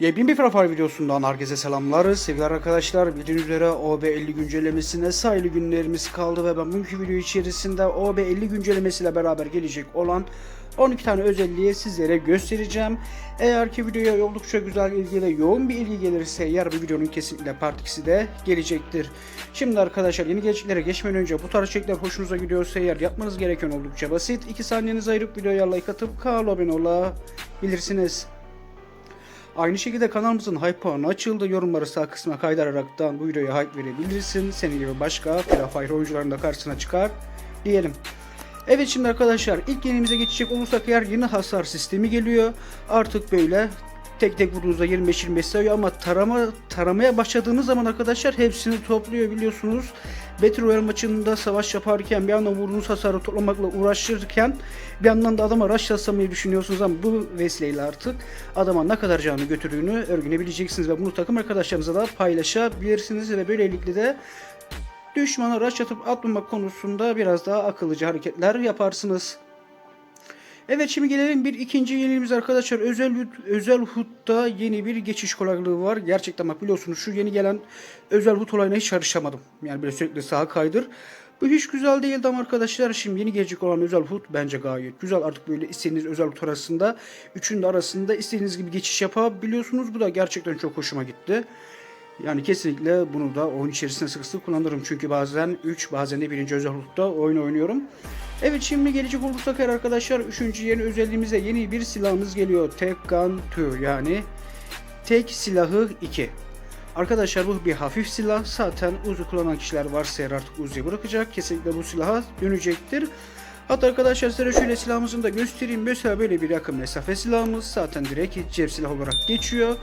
Yepyeni bir Free Fire videosundan herkese selamlar. Sevgili arkadaşlar bildiğiniz üzere OB50 güncellemesine sayılı günlerimiz kaldı ve ben bugünkü video içerisinde OB50 güncellemesiyle beraber gelecek olan 12 tane özelliği sizlere göstereceğim. Eğer ki videoya oldukça güzel ilgi yoğun bir ilgi gelirse yer bu videonun kesinlikle part 2'si de gelecektir. Şimdi arkadaşlar yeni geçiklere geçmeden önce bu tarz içerikler hoşunuza gidiyorsa eğer yapmanız gereken oldukça basit. 2 saniyenizi ayırıp videoya like atıp kanala abone olabilirsiniz. Aynı şekilde kanalımızın hype puanı açıldı. Yorumları sağ kısma kaydıraraktan bu videoya hype verebilirsin. Senin gibi başka Free oyuncuların da karşısına çıkar diyelim. Evet şimdi arkadaşlar ilk yenimize geçecek olursak eğer yeni hasar sistemi geliyor. Artık böyle tek tek vurduğunuzda 25-25 sayıyor ama tarama taramaya başladığınız zaman arkadaşlar hepsini topluyor biliyorsunuz. Battle Royale maçında savaş yaparken bir yandan vurduğunuz hasarı toplamakla uğraşırken bir yandan da adama rush yaslamayı düşünüyorsunuz ama bu vesileyle artık adama ne kadar canı götürdüğünü öğrenebileceksiniz ve bunu takım arkadaşlarınıza da paylaşabilirsiniz ve böylelikle de düşmana rush atıp atmamak konusunda biraz daha akıllıca hareketler yaparsınız. Evet şimdi gelelim bir ikinci yeniliğimiz arkadaşlar. Özel Özel Hut'ta yeni bir geçiş kolaylığı var. Gerçekten bak biliyorsunuz şu yeni gelen Özel Hut olayına hiç karışamadım. Yani böyle sürekli sağa kaydır. Bu hiç güzel değildi ama arkadaşlar şimdi yeni gelecek olan Özel Hut bence gayet güzel. Artık böyle istediğiniz Özel Hut arasında üçünün arasında istediğiniz gibi geçiş yapabiliyorsunuz. Bu da gerçekten çok hoşuma gitti. Yani kesinlikle bunu da oyun içerisinde sık sık kullanırım. Çünkü bazen 3 bazen de 1. özel hudutta oyun oynuyorum. Evet şimdi gelecek olursak eğer arkadaşlar 3. yeni özelliğimize yeni bir silahımız geliyor. Tek Gun 2 yani tek silahı 2. Arkadaşlar bu bir hafif silah. Zaten Uzi kullanan kişiler varsa eğer artık Uzi'yi bırakacak. Kesinlikle bu silaha dönecektir. Hatta arkadaşlar size şöyle silahımızı da göstereyim. Mesela böyle bir yakın mesafe silahımız zaten direkt cep silah olarak geçiyor.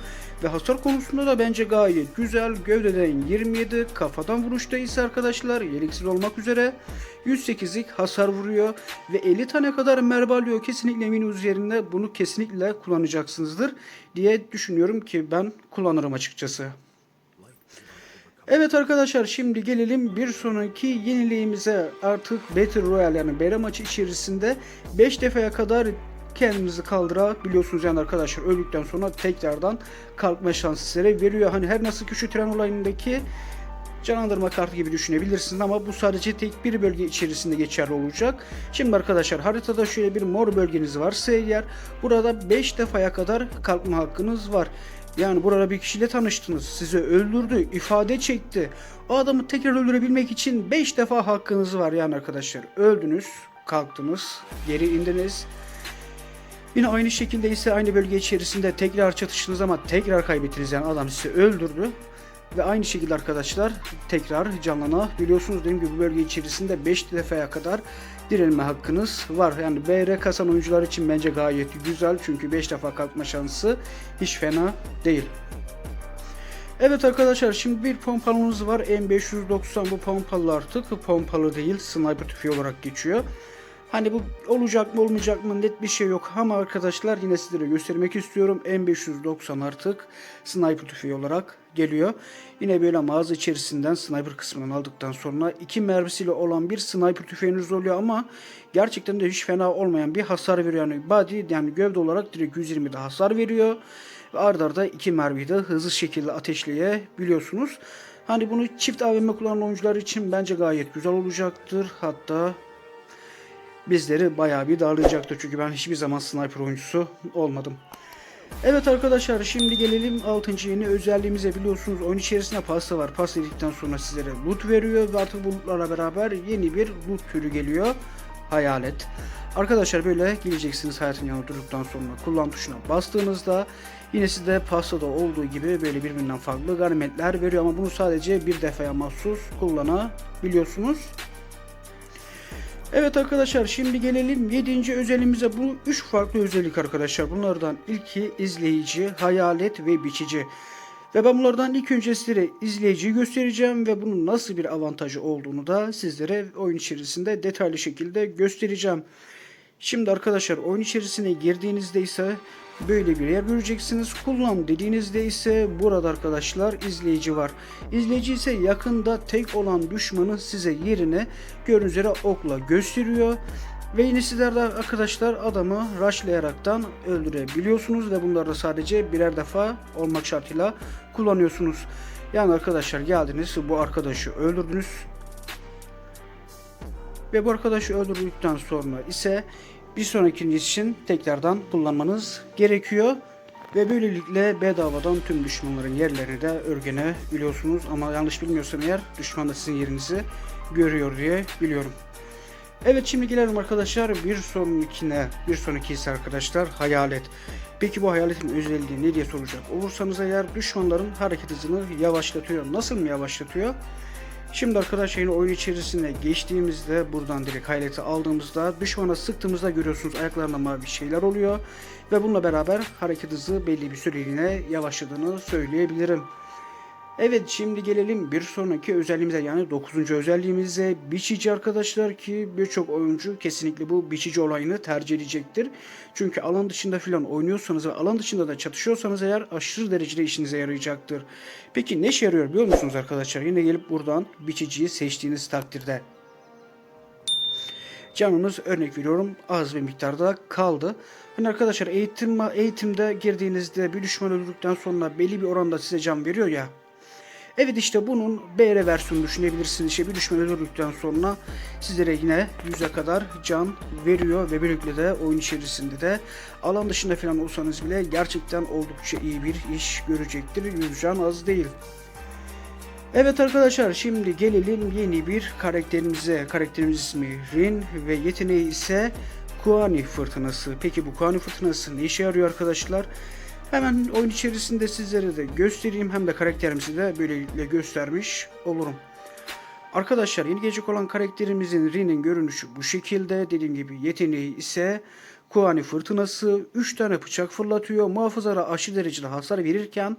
Ve hasar konusunda da bence gayet güzel. Gövdeden 27, kafadan vuruşta ise arkadaşlar yeliksiz olmak üzere 108'lik hasar vuruyor. Ve 50 tane kadar mermi alıyor. Kesinlikle mini üzerinde bunu kesinlikle kullanacaksınızdır diye düşünüyorum ki ben kullanırım açıkçası. Evet arkadaşlar şimdi gelelim bir sonraki yeniliğimize artık Battle Royale yani bere maçı içerisinde 5 defaya kadar kendimizi kaldırabiliyorsunuz yani arkadaşlar öldükten sonra tekrardan kalkma şansı size veriyor. Hani her nasıl ki şu tren olayındaki canlandırma kartı gibi düşünebilirsiniz ama bu sadece tek bir bölge içerisinde geçerli olacak. Şimdi arkadaşlar haritada şöyle bir mor bölgeniz varsa eğer burada 5 defaya kadar kalkma hakkınız var. Yani burada bir kişiyle tanıştınız, sizi öldürdü, ifade çekti. O adamı tekrar öldürebilmek için 5 defa hakkınız var yani arkadaşlar. Öldünüz, kalktınız, geri indiniz. Yine aynı şekilde ise aynı bölge içerisinde tekrar çatıştınız ama tekrar kaybettiniz yani adam sizi öldürdü. Ve aynı şekilde arkadaşlar tekrar canlanabiliyorsunuz. Dediğim gibi bu bölge içerisinde 5 defaya kadar dirilme hakkınız var. Yani BR kasan oyuncular için bence gayet güzel. Çünkü 5 defa kalkma şansı hiç fena değil. Evet arkadaşlar şimdi bir pompalımız var. M590 bu pompalı artık pompalı değil sniper tüfeği olarak geçiyor. Hani bu olacak mı olmayacak mı net bir şey yok ama arkadaşlar yine sizlere göstermek istiyorum. M590 artık sniper tüfeği olarak geliyor. Yine böyle mağaza içerisinden sniper kısmından aldıktan sonra iki mermisiyle olan bir sniper tüfeğiniz oluyor ama gerçekten de hiç fena olmayan bir hasar veriyor. Yani body yani gövde olarak direkt 120'de hasar veriyor. Ve arda arda iki mermiyi de hızlı şekilde ateşleyebiliyorsunuz. Hani bunu çift AVM kullanan oyuncular için bence gayet güzel olacaktır. Hatta bizleri bayağı bir darlayacaktır. Çünkü ben hiçbir zaman sniper oyuncusu olmadım. Evet arkadaşlar şimdi gelelim 6. yeni özelliğimize biliyorsunuz oyun içerisinde pasta var. Pasta dedikten sonra sizlere loot veriyor ve artık bu lootlarla beraber yeni bir loot türü geliyor. Hayalet. Arkadaşlar böyle geleceksiniz hayatın yanında durduktan sonra kullan tuşuna bastığınızda yine size pastada olduğu gibi böyle birbirinden farklı ganimetler veriyor ama bunu sadece bir defaya mahsus kullanabiliyorsunuz. Evet arkadaşlar şimdi gelelim 7. özelliğimize. Bu 3 farklı özellik arkadaşlar. Bunlardan ilki izleyici, hayalet ve biçici. Ve ben bunlardan ilk önce sizlere izleyiciyi göstereceğim ve bunun nasıl bir avantajı olduğunu da sizlere oyun içerisinde detaylı şekilde göstereceğim. Şimdi arkadaşlar oyun içerisine girdiğinizde ise böyle bir yer göreceksiniz. Kullan dediğinizde ise burada arkadaşlar izleyici var. İzleyici ise yakında tek olan düşmanı size yerine gördüğünüz okla gösteriyor. Ve yine sizler de arkadaşlar adamı rushlayaraktan öldürebiliyorsunuz ve bunları da sadece birer defa olmak şartıyla kullanıyorsunuz. Yani arkadaşlar geldiniz bu arkadaşı öldürdünüz. Ve bu arkadaşı öldürdükten sonra ise bir sonraki için tekrardan kullanmanız gerekiyor. Ve böylelikle bedavadan tüm düşmanların yerlerini de öğrenebiliyorsunuz. Ama yanlış bilmiyorsam eğer düşman da sizin yerinizi görüyor diye biliyorum. Evet şimdi gelelim arkadaşlar bir sonrakine. Bir sonraki ise arkadaşlar hayalet. Peki bu hayaletin özelliği ne diye soracak olursanız eğer düşmanların hareket hızını yavaşlatıyor. Nasıl mı yavaşlatıyor? Şimdi arkadaşlar yine oyun içerisine geçtiğimizde buradan direkt hayaleti aldığımızda düşmana sıktığımızda görüyorsunuz ayaklarında mavi şeyler oluyor. Ve bununla beraber hareket hızı belli bir süreliğine yavaşladığını söyleyebilirim. Evet şimdi gelelim bir sonraki özelliğimize yani 9. özelliğimize biçici arkadaşlar ki birçok oyuncu kesinlikle bu biçici olayını tercih edecektir. Çünkü alan dışında filan oynuyorsanız ve alan dışında da çatışıyorsanız eğer aşırı derecede işinize yarayacaktır. Peki ne işe yarıyor biliyor musunuz arkadaşlar? Yine gelip buradan biçiciyi seçtiğiniz takdirde. Canınız örnek veriyorum az bir miktarda kaldı. Hani arkadaşlar eğitim eğitimde girdiğinizde bir düşman öldürdükten sonra belli bir oranda size can veriyor ya. Evet işte bunun BR versiyonunu düşünebilirsiniz. İşte bir düşman öldürdükten sonra sizlere yine 100'e kadar can veriyor ve böylelikle de oyun içerisinde de alan dışında falan olsanız bile gerçekten oldukça iyi bir iş görecektir. 100 can az değil. Evet arkadaşlar şimdi gelelim yeni bir karakterimize. Karakterimiz ismi Rin ve yeteneği ise Kuani fırtınası. Peki bu Kuani fırtınası ne işe yarıyor arkadaşlar? Hemen oyun içerisinde sizlere de göstereyim hem de karakterimizi de böylelikle göstermiş olurum. Arkadaşlar yeni gelecek olan karakterimizin Rin'in görünüşü bu şekilde. Dediğim gibi yeteneği ise Kuani fırtınası 3 tane bıçak fırlatıyor. Muhafızlara aşırı derecede hasar verirken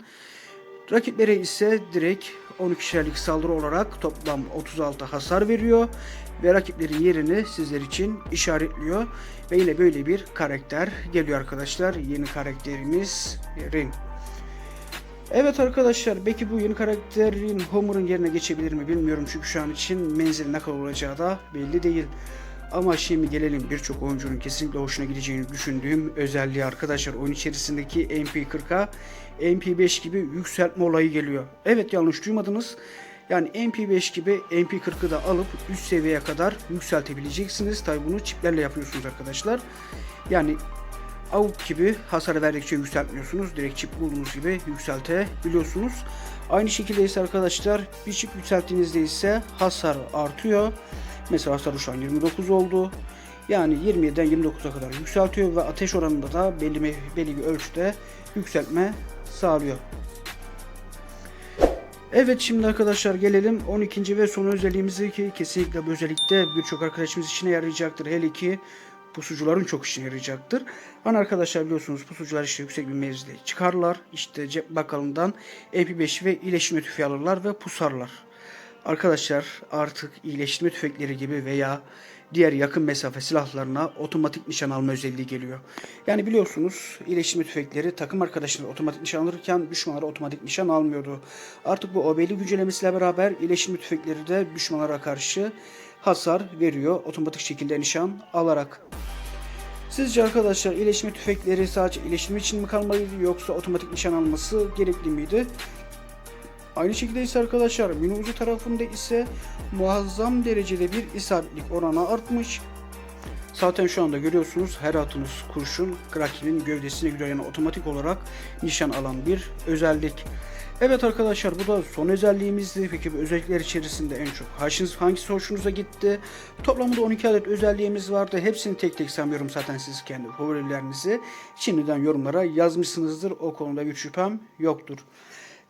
rakiplere ise direkt 12 kişilik saldırı olarak toplam 36 hasar veriyor ve rakiplerin yerini sizler için işaretliyor. Ve yine böyle bir karakter geliyor arkadaşlar. Yeni karakterimiz Rin. Evet arkadaşlar belki bu yeni karakterin Homer'ın yerine geçebilir mi bilmiyorum çünkü şu an için menzili ne kadar olacağı da belli değil. Ama şimdi gelelim birçok oyuncunun kesinlikle hoşuna gideceğini düşündüğüm özelliği arkadaşlar oyun içerisindeki MP40'a MP5 gibi yükseltme olayı geliyor. Evet yanlış duymadınız. Yani MP5 gibi MP40'ı da alıp üst seviyeye kadar yükseltebileceksiniz. Tabi bunu çiplerle yapıyorsunuz arkadaşlar. Yani AUK gibi hasar verdikçe yükseltmiyorsunuz. Direkt çip bulduğunuz gibi yükseltebiliyorsunuz. Aynı şekilde ise arkadaşlar bir çip yükselttiğinizde ise hasar artıyor. Mesela hasar şu an 29 oldu. Yani 27'den 29'a kadar yükseltiyor ve ateş oranında da belli, belli bir ölçüde yükseltme sağlıyor. Evet şimdi arkadaşlar gelelim 12. ve son özelliğimize ki kesinlikle bu özellikte birçok arkadaşımız işine yarayacaktır. Hele ki pusucuların çok işine yarayacaktır. Hani arkadaşlar biliyorsunuz pusucular işte yüksek bir mevzide çıkarlar. İşte cep bakalından MP5 ve iyileşme tüfeği alırlar ve pusarlar. Arkadaşlar artık iyileştirme tüfekleri gibi veya diğer yakın mesafe silahlarına otomatik nişan alma özelliği geliyor. Yani biliyorsunuz iyileştirme tüfekleri takım arkadaşları otomatik nişan alırken düşmanlara otomatik nişan almıyordu. Artık bu OB'li güncellemesiyle beraber iyileştirme tüfekleri de düşmanlara karşı hasar veriyor otomatik şekilde nişan alarak. Sizce arkadaşlar iyileşme tüfekleri sadece iyileştirme için mi kalmalıydı yoksa otomatik nişan alması gerekli miydi? Aynı şekilde ise arkadaşlar ucu tarafında ise muazzam derecede bir isabetlik oranı artmış. Zaten şu anda görüyorsunuz her atınız kurşun rakibin gövdesine gidiyor yani otomatik olarak nişan alan bir özellik. Evet arkadaşlar bu da son özelliğimizdi. Peki bu özellikler içerisinde en çok hangisi, hangisi hoşunuza gitti? Toplamda 12 adet özelliğimiz vardı. Hepsini tek tek saymıyorum zaten siz kendi favorilerinizi şimdiden yorumlara yazmışsınızdır. O konuda bir şüphem yoktur.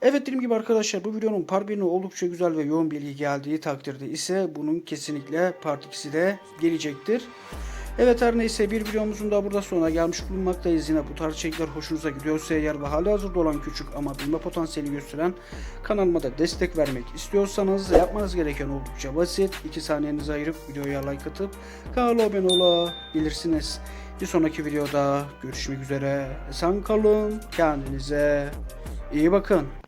Evet dediğim gibi arkadaşlar bu videonun part 1'ine oldukça güzel ve yoğun bilgi geldiği takdirde ise bunun kesinlikle part 2'si de gelecektir. Evet her neyse bir videomuzun da burada sonuna gelmiş bulunmaktayız. Yine bu tarz içerikler hoşunuza gidiyorsa eğer ve hali hazırda olan küçük ama bilme potansiyeli gösteren kanalıma da destek vermek istiyorsanız yapmanız gereken oldukça basit. 2 saniyenizi ayırıp videoya like atıp kanala abone olabilirsiniz. Bir sonraki videoda görüşmek üzere. Sen kalın. Kendinize iyi bakın.